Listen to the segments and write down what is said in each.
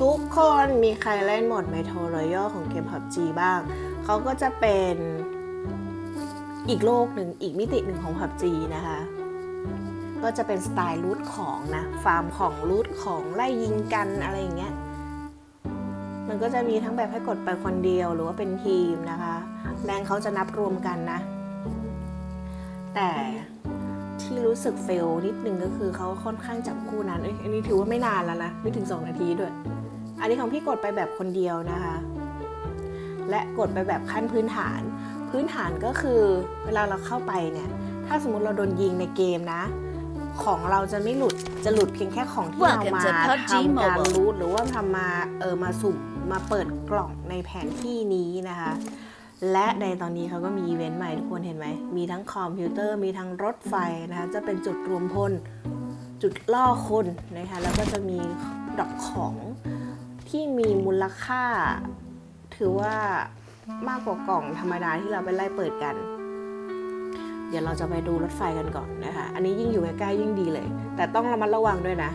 ทุกคนมีใครเล่นโหมด Metro Royale ของเกม PUBG บ้าง เขาก็จะเป็นอีกโลกหนึ่งอีกมิติหนึ่งของ PUBG นะคะ ก็จะเป็นสไตล์รูทของนะ ฟาร์มของรูทของไล่ยิงกันอะไรอย่างเงี้ย มันก็จะมีทั้งแบบให้กดไปคนเดียวหรือว่าเป็นทีมนะคะ แรงเขาจะนับรวมกันนะ แต่ ที่รู้สึกเฟลนิดนึงก็คือเขาค่อนข้างจับคู่นานเอ้ยอันนี้ถือว่าไม่นานแล้วนะไม่ถึง 2 นาทีด้วย อันนี้ของพี่กดไปแบบคนเดียวนะคะ และกดไปแบบขั้นพื้นฐาน พื้นฐานก็คือเวลาเราเข้าไปเนี่ย ถ้าสมมติเราโดนยิงในเกมนะ ของเราจะไม่หลุดจะหลุดเพียงแค่ของที่เรา Welcome มา to PUBG ทำการ Mobile รูทหรือว่าทำมาเออมาสุ่มมาเปิดกล่องในแผนที่นี้นะคะ และในตอนนี้เขาก็มีอีเวนต์ใหม่ทุกคนเห็นไหม มีทั้งคอมพิวเตอร์ มีทั้งรถไฟนะคะ จะเป็นจุดรวมพล จุดล่อคนนะคะ แล้วก็จะมีดอกของที่มีมูลค่า ถือว่ามากกว่ากล่องธรรมดาที่เราไปไล่เปิดกัน เดี๋ยวเราจะไปดูรถไฟกันก่อนนะคะ อันนี้ยิ่งอยู่ใกล้ๆยิ่งดีเลย แต่ต้องระมัดระวังด้วยนะ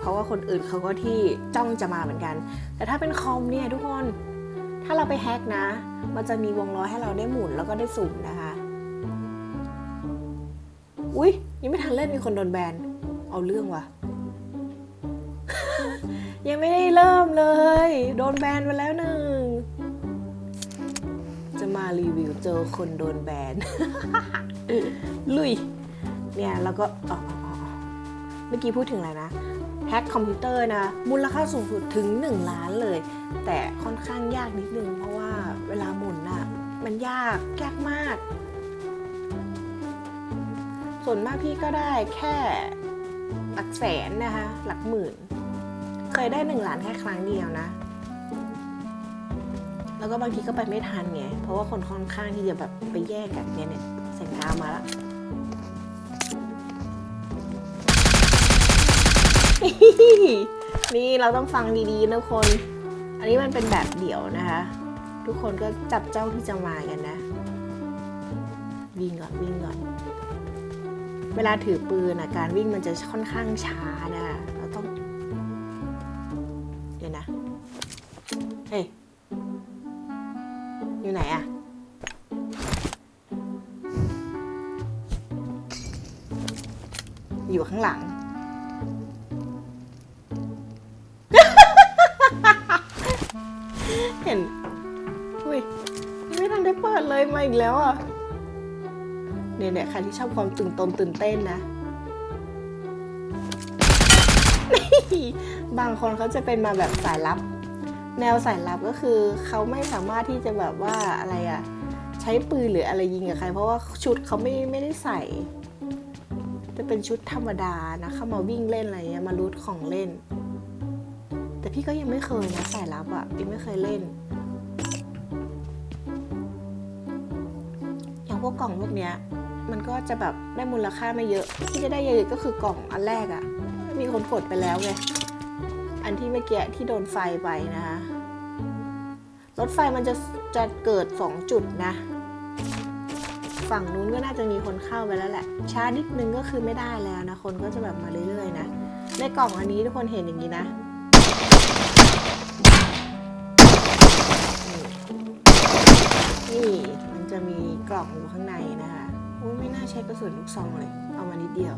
เพราะว่าคนอื่นเขาก็ที่จ้องจะมาเหมือนกัน แต่ถ้าเป็นคอมเนี่ยทุกคน ถ้าเราไปแฮกนะ มันจะมีวงล้อให้เราได้หมุนแล้วก็ได้สุ่มนะคะ อุ๊ย ยังไม่ทันเล่นมีคนโดนแบน เอาเรื่องว่ะ ยังไม่ได้เริ่มเลย โดนแบนไปแล้วหนึ่ง จะมารีวิวเจอคนโดนแบน ลุย เนี่ยแล้วก็อ๋อ เมื่อกี้พูดถึงอะไรนะแฮกคอมพิวเตอร์นะมูลค่าสูงสุดถึง 1 ล้านเลย แต่ค่อนข้างยากนิดนึง เพราะว่าเวลาหมุนน่ะมันยากยากมาก ส่วนมากพี่ก็ได้แค่หลักแสนนะคะ หลักหมื่น เคยได้หนึ่งล้านแค่ครั้งเดียวนะ แล้วก็บางทีก็ไปไม่ทันไง เพราะว่าคนค่อนข้างที่จะแบบไปแยกกันเนี่ยเนี่ยเสียงท้ามาแล้ว นี่เราต้องฟังดีๆนะคน อันนี้มันเป็นแบบเดี่ยวนะคะ ทุกคนก็จับเจ้าที่จะมากันนะ วิ่งก่อนวิ่งก่อน เวลาถือปืนนะการวิ่งมันจะค่อนข้างช้านะคะเราต้อง เดี๋ยวนะ เฮ้ย อยู่ไหนอะอยู่ข้างหลัง เห็น อุ้ย ไม่ทันได้เปิดเลยมาอีกแล้วอะ เนี่ยเนี่ยใครที่ชอบความตื่นตนตื่นเต้นนะนี่บางคนเขาจะเป็นมาแบบสายลับ แนวสายลับก็คือเขาไม่สามารถที่จะแบบว่าอะไรอะ ใช้ปืนหรืออะไรยิงกับใคร เพราะว่าชุดเขาไม่ไม่ได้ใส่ จะเป็นชุดธรรมดานะเข้ามาวิ่งเล่นอะไรเงี้ยมารูทของเล่น แต่พี่ก็ยังไม่เคยนะสายลับอะยังไม่เคยเล่น อย่างพวกกล่องพวกเนี้ย มันก็จะแบบได้มูลค่าไม่เยอะ ที่จะได้เยอะๆก็คือกล่องอันแรกอะมีคนกดไปแล้วไง อันที่เมื่อกี้ที่โดนไฟไปนะคะ รถไฟมันจะจะเกิด 2 จุดนะ ฝั่งนู้นก็น่าจะมีคนเข้าไปแล้วแหละ ช้านิดนึงก็คือไม่ได้แล้วนะ คนก็จะแบบมาเรื่อยๆนะ ในกล่องอันนี้ทุกคนเห็นอย่างนี้นะ นี่มันจะมีกล่องอยู่ข้างในนะคะอุ้ยไม่น่าใช้กระสุนลูกซองเลย เอามานิดเดียว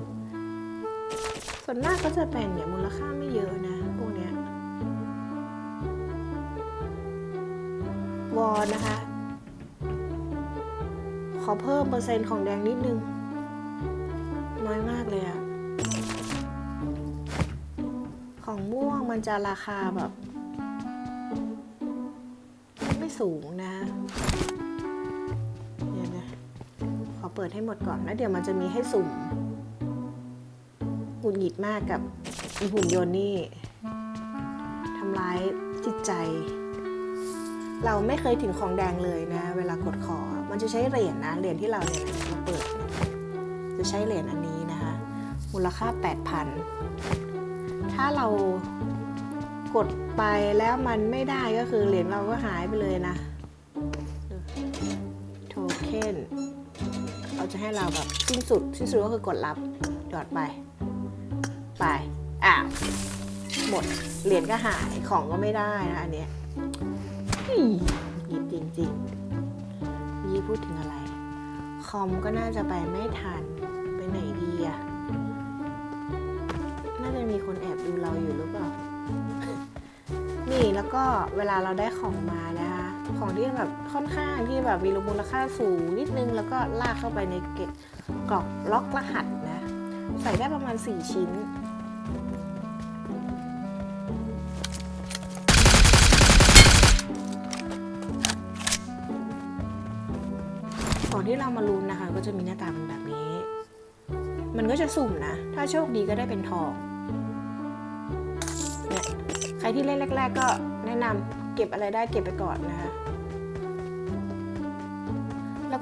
ส่วนมากก็จะเป็นเนี่ยมูลค่าไม่เยอะนะพวกเนี้ยวอนนะคะ ขอเพิ่มเปอร์เซ็นต์ของแดงนิดนึง น้อยมากเลยอะของม่วงมันจะราคาแบบ ไม่สูงนะ เปิดให้หมดก่อนแล้วเดี๋ยวมันจะมีให้สุ่มหงุดหงิดมากกับอีหุ่นยนต์นี่ทำร้ายจิตใจ เราไม่เคยถึงของแดงเลยนะ เวลากดขอ มันจะใช้เหรียญนะเหรียญที่เราเนี่ยมาเปิด จะใช้เหรียญอันนี้นะคะ มูลค่า 8,000 ถ้าเรากดไปแล้วมันไม่ได้ก็คือเหรียญเราก็หายไปเลยนะโทเค็น เขาจะให้เราแบบสิ้นสุดสิ้นสุดก็คือกดรับหยอดไป ไปอ้าวหมดเหรียญก็หายของก็ไม่ได้นะอันเนี้ยหยิบจริงๆยี่พูดถึงอะไร คอมก็น่าจะไปไม่ทันไปไหนดีอะน่าจะมีคนแอบดูเราอยู่หรือเปล่า นี่แล้วก็เวลาเราได้ของมานะคะ ของที่แบบค่อนข้างที่แบบมีมูลค่าสูงนิดนึง แล้วก็ลากเข้าไปในเก็บกล่องล็อกรหัสนะ ใส่ได้ประมาณ 4 ชิ้นของที่เรามาลุ้นนะคะ ก็จะมีหน้าตาเป็นแบบนี้ มันก็จะสุ่มนะ ถ้าโชคดีก็ได้เป็นทองเนี่ยใครที่เล่นแรก ๆ ก็แนะนำเก็บอะไรได้เก็บไปก่อนนะคะ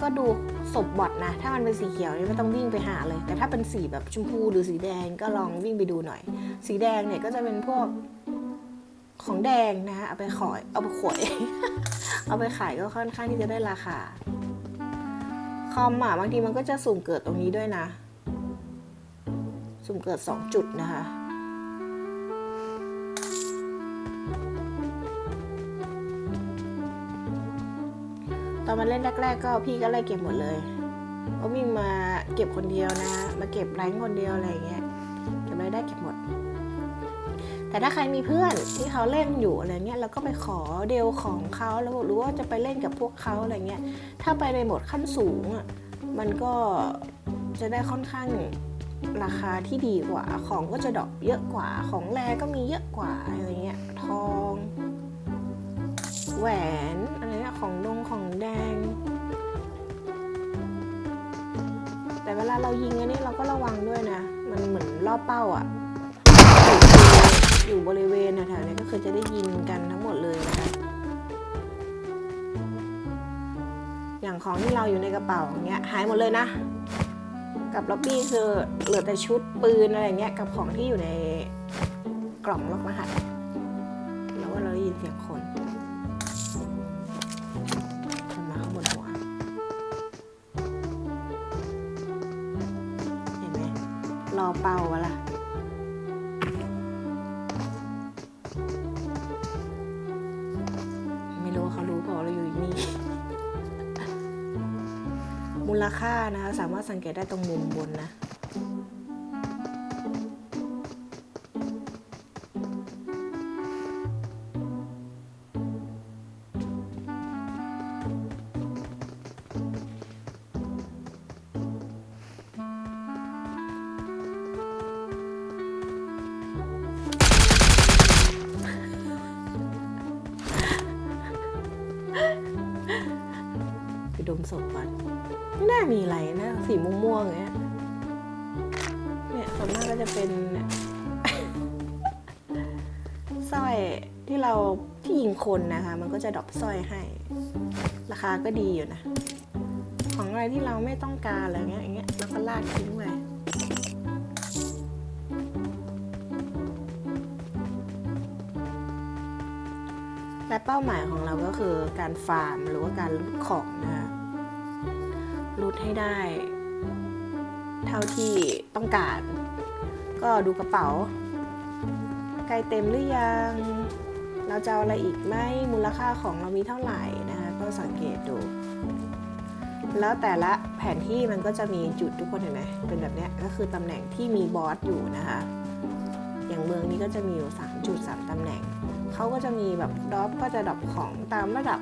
ก็ดูศพบอทนะ ถ้ามันเป็นสีเขียวนี่ไม่ต้องวิ่งไปหาเลย แต่ถ้าเป็นสีแบบชมพูหรือสีแดงก็ลองวิ่งไปดูหน่อย สีแดงเนี่ยก็จะเป็นพวกของแดงนะคะเอาไปขอยเอาไปขวย เอาไปขายก็ค่อนข้างที่จะได้ราคา คอมอะบางทีมันก็จะสุ่มเกิดตรงนี้ด้วยนะ สุ่มเกิด 2 จุดนะคะ ตอนมาเล่นแรก ๆ ก็พี่ก็ไล่เก็บหมดเลยก็วิ่งมาเก็บคนเดียวนะ มาเก็บแรงคนเดียวอะไรเงี้ยเก็บอะไรได้เก็บหมด แต่ถ้าใครมีเพื่อนที่เขาเล่นอยู่อะไรเงี้ยเราก็ไปขอเดลของเขาแล้วหรือว่าจะไปเล่นกับพวกเขาอะไรเงี้ย ถ้าไปในโหมดขั้นสูงอะมันก็จะได้ค่อนข้างราคาที่ดีกว่า ของก็จะดรอปเยอะกว่า ของแรก็มีเยอะกว่าอะไรเงี้ย ทอง แหวน อะไรเงี้ย ของดง ลาเรายิงอันนี้เราก็ระวังด้วยนะ มันเหมือนล่อเป้าอะ่ะ อยู่บริเวณแถวนี้ก็คือจะได้ยิงกันทั้งหมดเลยนะคะ อย่างของที่เราอยู่ในกระเป๋าอย่างเงี้ยหายหมดเลยนะ กับล็อบบี้คือเหลือแต่ชุดปืนอะไรเงี้ยกับของที่อยู่ในกล่องล็อกรหัสแล้วว่าเราได้ยินเสียงคน เป่าวะล่ะไม่รู้ว่าเขารู้เปล่าเราอยู่นี่ มูลค่านะคะ สามารถสังเกตได้ตรงมุมบนนะ สร้อยที่เราที่ยิงคนนะคะ มันก็จะดรอปสร้อยให้ ราคาก็ดีอยู่นะ ของอะไรที่เราไม่ต้องการอะไรเงี้ยอย่างเงี้ยแล้วก็ลากทิ้งไปและเป้าหมายของเราก็คือการฟาร์มหรือว่าการลุดของนะคะลุดให้ได้ เท่าที่ต้องการ ก็ดูกระเป๋า ใกล้เต็มหรือยัง เราจะเอาอะไรอีกไหมมูลค่าของเรามีเท่าไหร่นะคะก็สังเกตดู แล้วแต่ละแผนที่มันก็จะมีจุดทุกคนเห็นไหมเป็นแบบนี้ก็คือตำแหน่งที่มีบอสอยู่นะคะ อย่างเมืองนี้ก็จะมีอยู่3จุด3ตำแหน่งเขาก็จะมีแบบดรอปก็จะดรอปของตามระดับ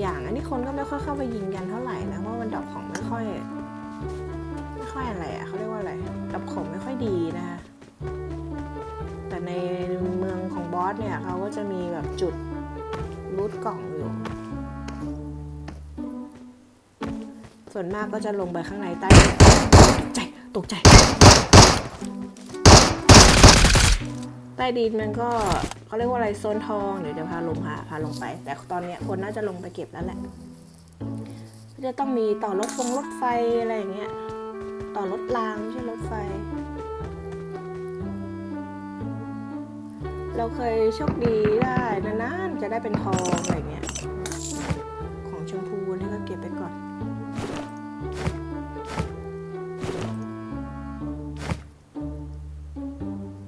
อย่างอันนี้คนก็ไม่ค่อยเข้าไปยิงกันเท่าไหร่นะเพราะมันดรอปของไม่ค่อยไม่ค่อยอะไรอะเขาเรียกว่าอะไรดรอปของไม่ค่อยดีนะคะ ในเมืองของบอสเนี่ยเขาก็จะมีแบบจุดรูทกล่องอยู่ ส่วนมากก็จะลงไปข้างในใต้ดินตกใจตกใจ ใต้ดินมันก็เขาเรียกว่าอะไรโซนทองเดี๋ยวจะพาลงพาพาลงไป แต่ตอนเนี้ยคนน่าจะลงไปเก็บแล้วแหละจะต้องมีต่อรถฟงรถไฟอะไรอย่างเงี้ย ต่อรถรางไม่ใช่รถไฟ เราเคยโชคดีได้นานๆจะได้เป็นทองอะไรเงี้ย ของชมพูนี่ก็เก็บไปก่อน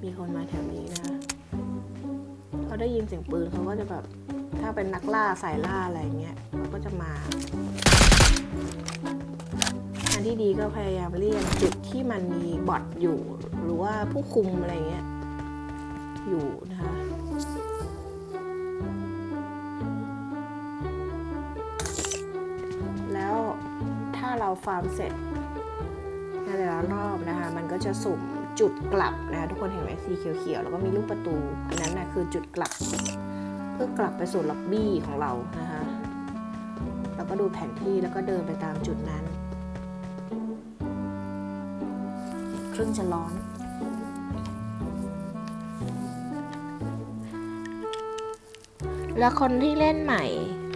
มีคนมาแถวนี้นะคะได้ยินเสียงปืนเขาก็จะแบบ ถ้าเป็นนักล่าสายล่าอะไรเงี้ยเขาก็จะมาทางที่ดีก็พยายามเลี่ยงจุดที่มันมีบอทอยู่ หรือว่าผู้คุมอะไรเงี้ย อยู่นะคะแล้วถ้าเราฟาร์มเสร็จในแต่ละรอบนะคะ มันก็จะสุ่มจุดกลับนะคะทุกคนเห็นไหมสีเขียวๆแล้วก็มีลูกประตู อันนั้นนะคือจุดกลับ เพื่อกลับไปสู่ล็อบบี้ของเรานะคะแล้วก็ดูแผนที่แล้วก็เดินไปตามจุดนั้นเครื่องจะร้อน แล้วคนที่เล่นใหม่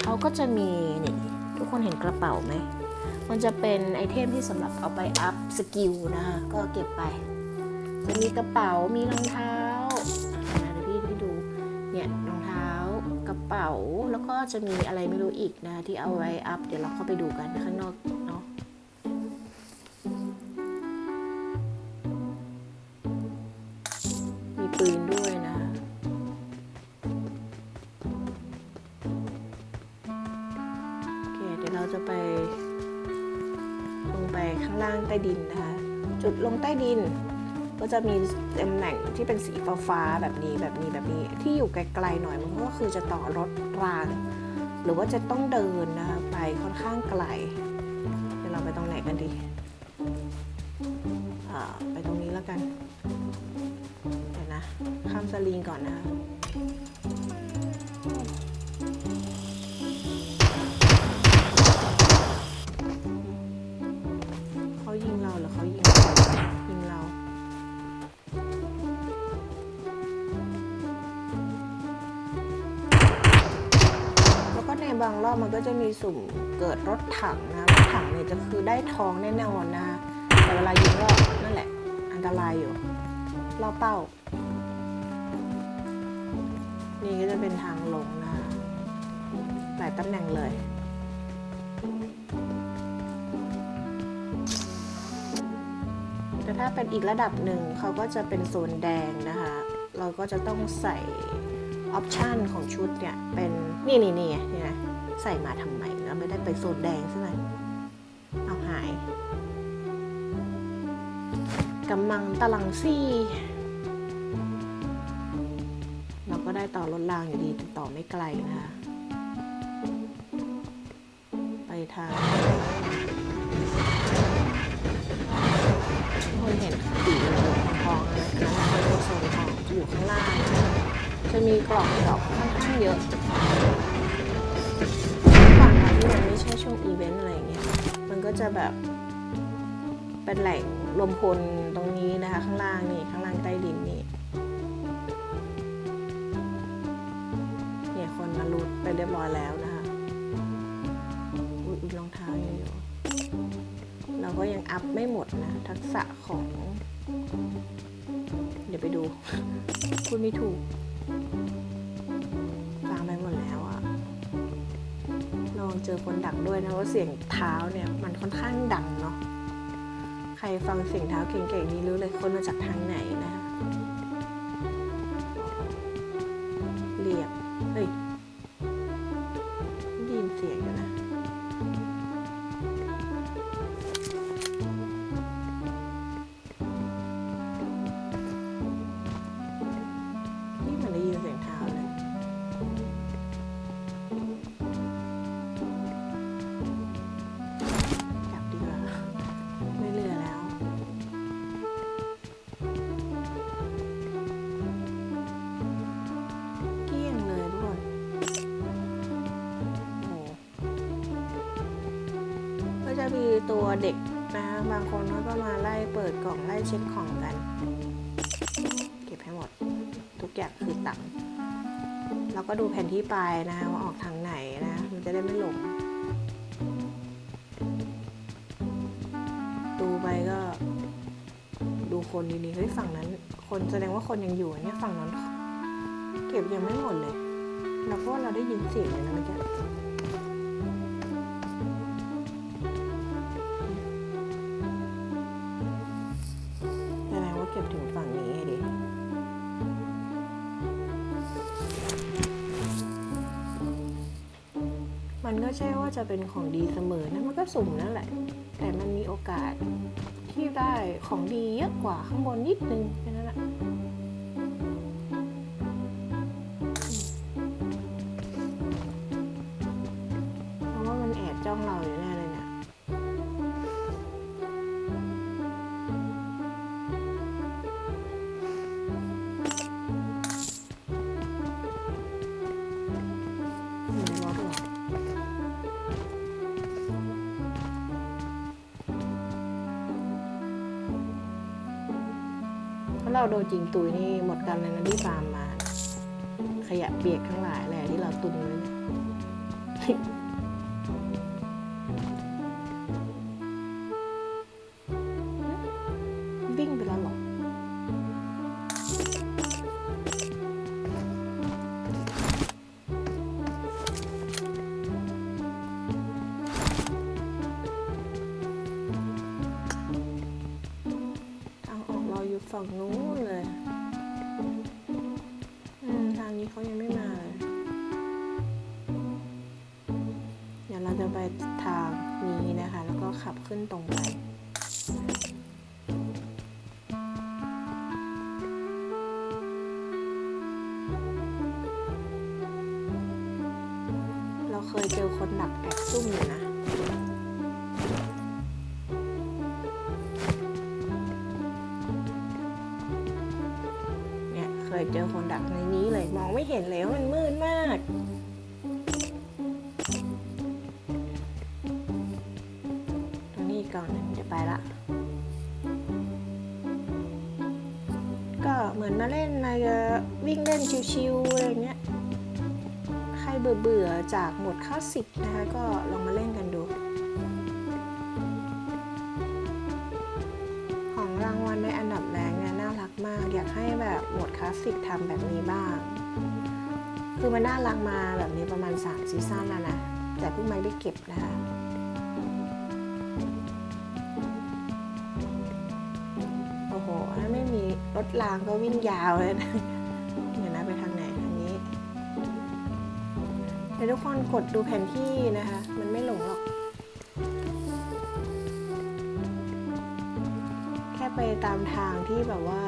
เขาก็จะมีนี่ทุกคนเห็นกระเป๋าไหม มันจะเป็นไอเทมที่สำหรับเอาไปอัพสกิลนะคะก็เก็บไปจะมีกระเป๋ามีรองเท้านะเดี๋ยวพี่พี่ดูเนี่ยรองเท้ากระเป๋าแล้วก็จะมีอะไรไม่รู้อีกนะที่เอาไว้อัพเดี๋ยวเราเข้าไปดูกันข้างนอก จะไป ลงไปข้างล่างใต้ดินนะคะ จุดลงใต้ดิน ก็จะมีตำแหน่งที่เป็นสีฟ้าๆแบบนี้แบบนี้แบบนี้ที่อยู่ไกลๆหน่อยมันก็คือจะต่อรถราง หรือว่าจะต้องเดินนะคะไปค่อนข้างไกลเดี๋ยวเราไปตรงไหนกันดีไปตรงนี้แล้วกันเดี๋ยวนะข้ามสลีนก่อนนะคะ บางรอบมันก็จะมีสุ่มเกิดรถถังนะรถถังเนี่ยจะคือได้ทองแน่นอนนะแต่เวลายิงก็นั่นแหละ อันตรายอยู่ล่อเป้า นี่ก็จะเป็นทางลงนะหลายตำแหน่งเลยแต่ถ้าเป็นอีกระดับหนึ่งเขาก็จะเป็นโซนแดงนะคะ เราก็จะต้องใส่ออปชันของชุดเนี่ย เป็นนี่นี่นี่ไงนี่นะ ใส่มาทำไมแล้วไม่ได้ไปโซนแดงใช่ไหมเอาหายกำมังตะลังซี่เราก็ได้ต่อรถรางอยู่ดีแต่ต่อไม่ไกลนะคะไปทางคนเห็นสีเหลืองทองๆนะอันนั้นเป็นตัวโซนทองอยู่ข้างล่าง จะมีกล่องดอกค่อนข้างเยอะ ใช่ช่วงอีเวนต์อะไรอย่างเงี้ย มันก็จะแบบเป็นแหล่งรวมพลตรงนี้นะคะ ข้างล่างนี่ข้างล่างใต้ดินนี่เนี่ยคนมารูดไปเรียบร้อยแล้วนะคะอุ้ยรองเท้าอยู่เราก็ยังอัพไม่หมดนะ ทักษะของ เดี๋ยวไปดู คุณไม่ถูก เจอคนดังด้วยนะว่าเสียงเท้าเนี่ยมันค่อนข้างดังเนาะ ใครฟังเสียงเท้าเก่งๆนี่รู้เลยคนมาจากทางไหนนะคะ ก็จะมีตัวเด็กนะคะบางคนเขาก็มาไล่เปิดกล่องไล่เช็คของกัน เก็บให้หมด ทุกอย่างคือตังค์แล้วก็ดูแผนที่ไปนะคะว่าออกทางไหนนะ มันจะได้ไม่หลงดูไปก็ ดูคนดีๆเฮ้ยฝั่งนั้น คนแสดงว่าคนยังอยู่เนี่ยฝั่งนั้น เก็บยังไม่หมดเลย แล้วก็เราได้ยินเสียงเลยนะเมื่อกี้ มันก็ใช่ว่าจะเป็นของดีเสมอนะมันก็สุ่มนั่นแหละ แต่มันมีโอกาสที่ได้ของดีเยอะกว่าข้างบนนิดนึง โดนจริงตุยนี่หมดกันเลยนะที่ฟาร์มมา ขยะเปียกทั้งหลายแหละที่เราตุนไว้ เคยเจอคนดักแอบซุ่มอยู่นะเนี่ยเคยเจอคนดักในนี้เลยมองไม่เห็นเลยว่ามันมืดมากตรงนี้ก่อนหนึ่งจะไปละก็เหมือนมาเล่นในวิ่งเล่นชิวๆอะไรเงี้ย ใครเบื่อจากหมดคลาสสิกนะคะก็ลองมาเล่นกันดู ของรางวัลในอันดับแรกเนี่ยน่ารักมาก อยากให้แบบหมดคลาสสิกทำแบบนี้บ้าง คือมันน่ารักมาแบบนี้ประมาณ3ซีซั่นแล้วนะแต่เพิ่งมาได้เก็บนะคะโอ้โหถ้าไม่มีรถรางก็วิ่งยาวเลยนะี๋ยวทุกคนกดดูแผนที่นะคะ มันไม่หลงหรอก แค่ไปตามทางที่แบบว่า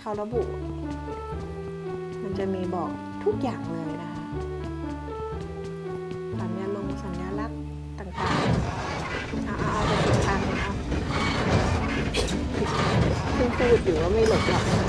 เขาระบุ มันจะมีบอกทุกอย่างเลยนะคะ สัญญาลงสัญลักษณ์ต่างๆเอาเอาไปผิดทางเลยเอาเพิ่งพูดอยู่ว่าไม่หลบหรอก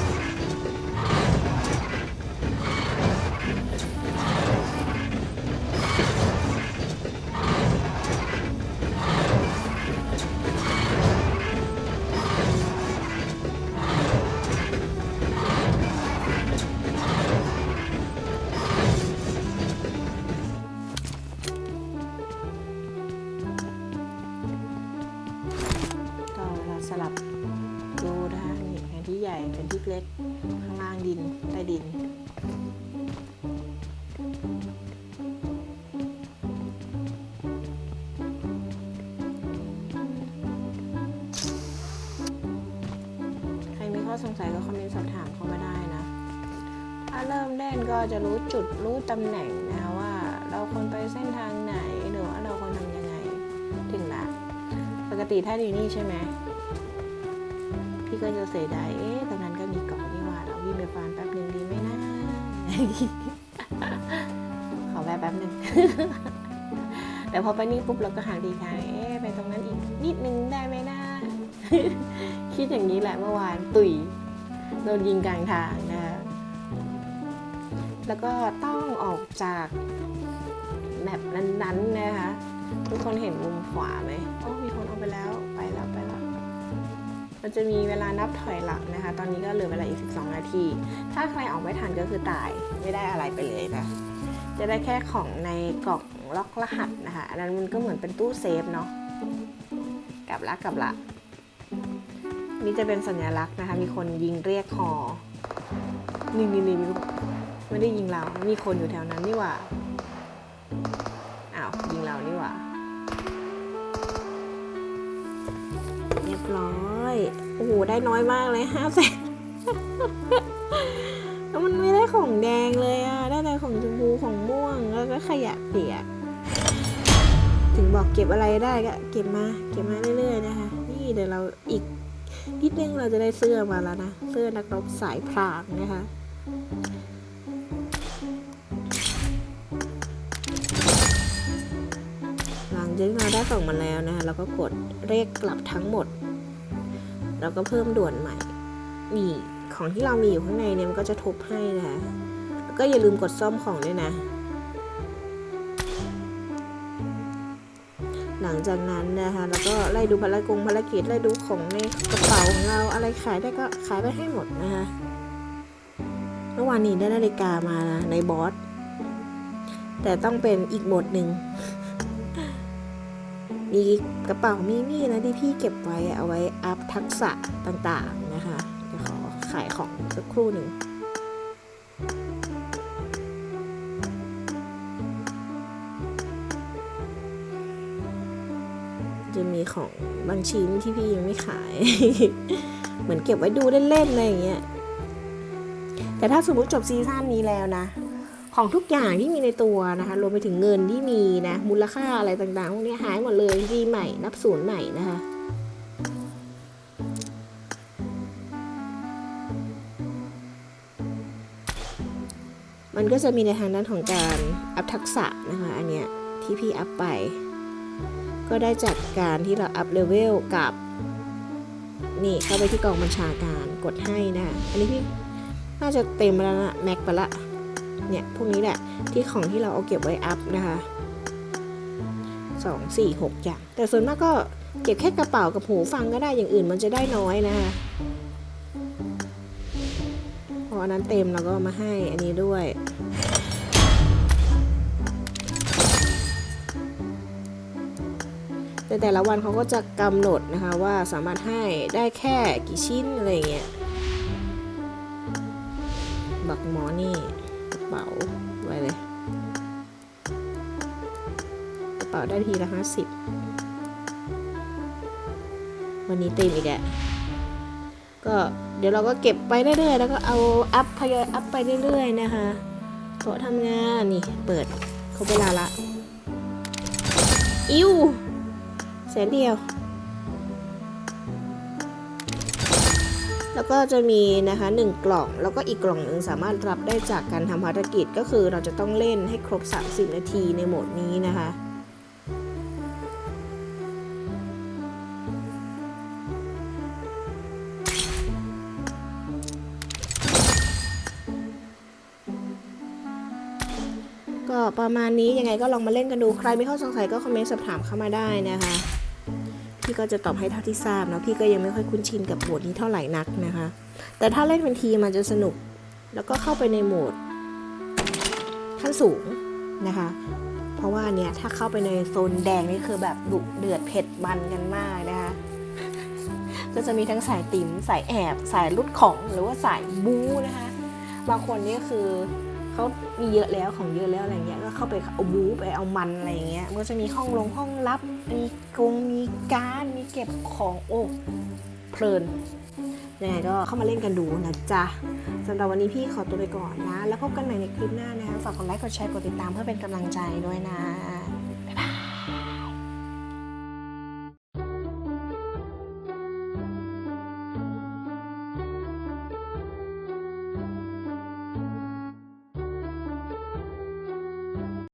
จุดรู้ตำแหน่งนะคะว่าเราควรไปเส้นทางไหนหรือว่าเราควรทำยังไงถึงละปกติถ้าอยู่นี่ใช่ไหมพี่ก็จะเสียดายเอ๊ะตรงนั้นก็มีเกาะนี่ว่าเราวิ่งไปฟาร์มแป๊บหนึ่งดีไหมนะขอแวะแป๊บหนึ่งแต่พอไปนี่ปุ๊บเราก็หาดีทางเอ๊ะไปตรงนั้นอีกนิดนึงได้ไหมนะคิดอย่างนี้แหละเมื่อวานตุยโดนยิงกลางทางนะ แล้วก็ต้องออกจากแมปนั้นๆนะคะ ทุกคนเห็นมุมขวาไหมโอ้มีคนเอาไปแล้วไปแล้วไปแล้วมันจะมีเวลานับถอยหลังนะคะ ตอนนี้ก็เหลือเวลาอีก 12 นาที ถ้าใครออกไม่ทันก็คือตายไม่ได้อะไรไปเลยนะจะได้แค่ของในกล่องล็อกรหัสนะคะ อันนั้นมันก็เหมือนเป็นตู้เซฟเนาะกลับละกลับละนี่จะเป็นสัญลักษณ์นะคะ มีคนยิงเรียกฮอนี่นี่นี่ ไม่ได้ยิงเรา มีคนอยู่แถวนั้นนี่หว่า อ้าว ยิงเรานี่หว่า เรียบร้อย โอ้โห ได้น้อยมากเลยห้าแสนแล้วมันไม่ได้ของแดงเลยอะได้แต่ของชมพูของม่วง แล้วก็ขยะเปียก ถึงบอกเก็บอะไรได้ก็เก็บมา เก็บมาเรื่อยๆนะคะ นี่เดี๋ยวเราอีกนิดนึงเราจะได้เสื้อมาแล้วนะ เสื้อนักรบสายพรางนะคะ จากที่เราได้กล่องมาแล้วนะคะเราก็กดเรียกกลับทั้งหมด แล้วก็เพิ่มด่วนใหม่นี่ของที่เรามีอยู่ข้างในเนี่ยมันก็จะทบให้นะคะแล้วก็อย่าลืมกดซ่อมของด้วยนะ หลังจากนั้นนะคะแล้วก็ไล่ดูภารกงภารกิจไล่ดูของในกระเป๋าของเราอะไรขายได้ก็ขายไปให้หมดนะคะเมื่อวานนี้ได้นาฬิกามานะในบอสแต่ต้องเป็นอีกโหมดหนึ่ง มีกระเป๋ามีมี่นะที่พี่เก็บไว้เอาไว้อัพทักษะต่างๆนะคะเดี๋ยวขอขายของสักครู่หนึ่งจะมีของบางชิ้นที่พี่ยังไม่ขาย เหมือนเก็บไว้ดูเล่นๆอะไรอย่างเงี้ยแต่ถ้าสมมติจบซีซั่นนี้แล้วนะ ของทุกอย่างที่มีในตัวนะคะ รวมไปถึงเงินที่มีนะ มูลค่าอะไรต่างๆพวกนี้หายหมดเลยรีใหม่ นับศูนย์ใหม่นะคะมันก็จะมีในทางด้านของการอัพทักษะนะคะอันเนี้ยที่พี่อัพไป ก็ได้จากการที่เราอัพเลเวลกับ นี่เข้าไปที่กองบัญชาการกดให้นะคะอันนี้พี่น่าจะเต็มแล้วนะแม็กไปละ เนี่ยพวกนี้แหละที่ของที่เราเอาเก็บไว้อัพนะคะสองสี่หกอย่างแต่ส่วนมากก็เก็บแค่กระเป๋ากับหูฟังก็ได้อย่างอื่นมันจะได้น้อยนะคะพออันนั้นเต็มเราก็มาให้อันนี้ด้วยแต่แต่ละวันเขาก็จะกำหนดนะคะว่าสามารถให้ได้แค่กี่ชิ้นอะไรเงี้ยบักหมอนี่ เป๋าไว้เลย กระเป๋าได้ทีละห้าสิบวันนี้เต็มอีกแอะก็เดี๋ยวเราก็เก็บไปเรื่อยๆ แล้วก็เอาอัพทยอยอัพไปเรื่อยๆนะคะโต๊ะทำงานนี่เปิดครบเวลาละ อิ้วแสนเดียว แล้วก็จะมีนะคะหนึ่งกล่อง แล้วก็อีกกล่องหนึ่งสามารถรับได้จากการทำภารกิจก็คือเราจะต้องเล่นให้ครบ 30 นาทีในโหมดนี้นะคะก็ประมาณนี้ยังไงก็ลองมาเล่นกันดูใครมีข้อสงสัยก็คอมเมนต์สอบถามเข้ามาได้นะคะ พี่ก็จะตอบให้เท่าที่ทราบเนาะพี่ก็ยังไม่ค่อยคุ้นชินกับโหมดนี้เท่าไหร่นักนะคะ แต่ถ้าเล่นเป็นทีมมันจะสนุก แล้วก็เข้าไปในโหมดขั้นสูงนะคะ เพราะว่าเนี่ยถ้าเข้าไปในโซนแดงนี่คือแบบดุเดือดเผ็ดมันกันมากนะคะก็จะมีทั้งสายติ๋มสายแอบสายรุดของหรือว่าสายบู๊นะคะ บางคนนี่คือเขามีเยอะแล้วของเยอะแล้วอะไรเงี้ยก็เข้าไปเอาบู๊ไปเอามันอะไรเงี้ยมันก็จะมีห้องลงห้องลับ มีกรงมีการดมีเก็บของโอ้เพลินยังไงก็เข้ามาเล่นกันดูนะจ๊ะสำหรับวันนี้พี่ขอตัวไปก่อนนะ แล้วพบกันใหม่ในคลิปหน้านะคะฝากกดไลค์กดแชร์กดติดตามเพื่อเป็นกำลังใจด้วยนะ